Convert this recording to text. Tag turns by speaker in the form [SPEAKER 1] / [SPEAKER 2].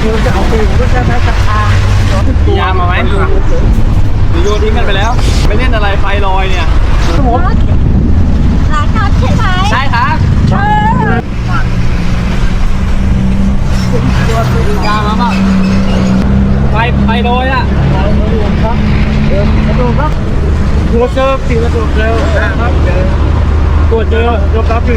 [SPEAKER 1] คือจะเอาไปก็จะได้ราคา
[SPEAKER 2] มียามาไหมหรือโยนทิ้งกันไปแล้ว ไปเล่นอะไรไฟลอยเนี่ย
[SPEAKER 1] สม
[SPEAKER 3] ร้านน็อตใช่ไหม
[SPEAKER 2] ใช่ครับ
[SPEAKER 3] เออ
[SPEAKER 2] ยามาบ้างไฟไฟลอยอะ
[SPEAKER 1] ครับเอระโดดครับหัวเซอร์ฟตีระโดดเร็วครับตัวเจอยอมรับอยู่